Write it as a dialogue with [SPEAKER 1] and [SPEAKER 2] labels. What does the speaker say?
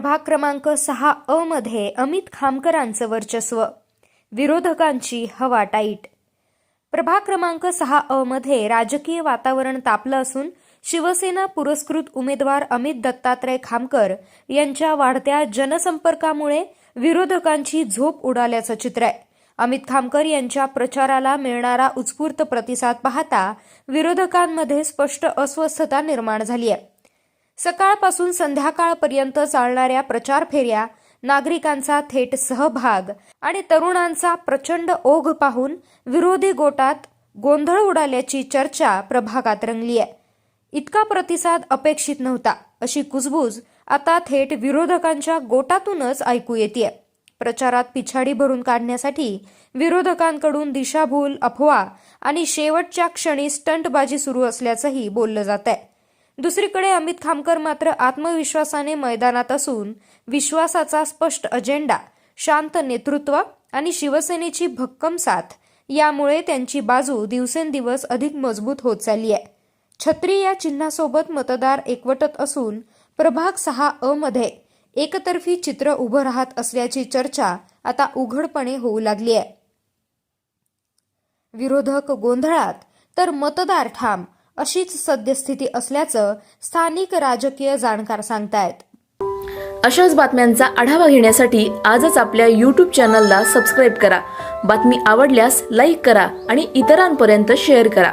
[SPEAKER 1] प्रभाग क्रमांक सहा अ मध्ये अमित खामकरांचं वर्चस्व. विरोधकांची हवा टाईट. प्रभाग क्रमांक सहा अ मध्ये राजकीय वातावरण तापलं असून शिवसेना पुरस्कृत उमेदवार अमित दत्तात्रय खामकर यांच्या वाढत्या जनसंपर्कामुळे विरोधकांची झोप उडाल्याचं चित्र आहे. अमित खामकर यांच्या प्रचाराला मिळणारा उत्स्फूर्त प्रतिसाद पाहता विरोधकांमध्ये स्पष्ट अस्वस्थता निर्माण झाली आहे. सकाळपासून संध्याकाळपर्यंत चालणाऱ्या प्रचार फेऱ्या नागरिकांचा थेट सहभाग आणि तरुणांचा प्रचंड ओघ पाहून विरोधी गोटात गोंधळ उडाल्याची चर्चा प्रभागात रंगली आहे. इतका प्रतिसाद अपेक्षित नव्हता अशी कुजबूज आता थेट विरोधकांच्या गोटातूनच ऐकू येते प्रचारात पिछाडी भरून काढण्यासाठी विरोधकांकडून दिशाभूल अफवा आणि शेवटच्या क्षणी स्टंटबाजी सुरू असल्याचंही बोललं जात आहे दुसरीकडे अमित खामकर मात्र आत्मविश्वासाने मैदानात असून विश्वासाचा स्पष्ट अजेंडा शांत नेतृत्व आणि शिवसेनेची भक्कम साथ यामुळे त्यांची बाजू दिवसेंदिवस अधिक मजबूत होत चालली आहे. छत्री या चिन्हासोबत मतदार एकवटत असून प्रभाग सहा अ मध्ये एकतर्फी चित्र उभं राहत असल्याची चर्चा आता उघडपणे होऊ लागली आहे. विरोधक गोंधळात तर मतदार ठाम अशीच सद्यस्थिती असल्याचं स्थानिक राजकीय जाणकार सांगतायत.
[SPEAKER 2] अशाच बातम्यांचा आढावा घेण्यासाठी आजच आपल्या यूट्यूब चॅनलला सबस्क्राईब करा. बातमी आवडल्यास लाईक करा आणि इतरांपर्यंत शेअर करा.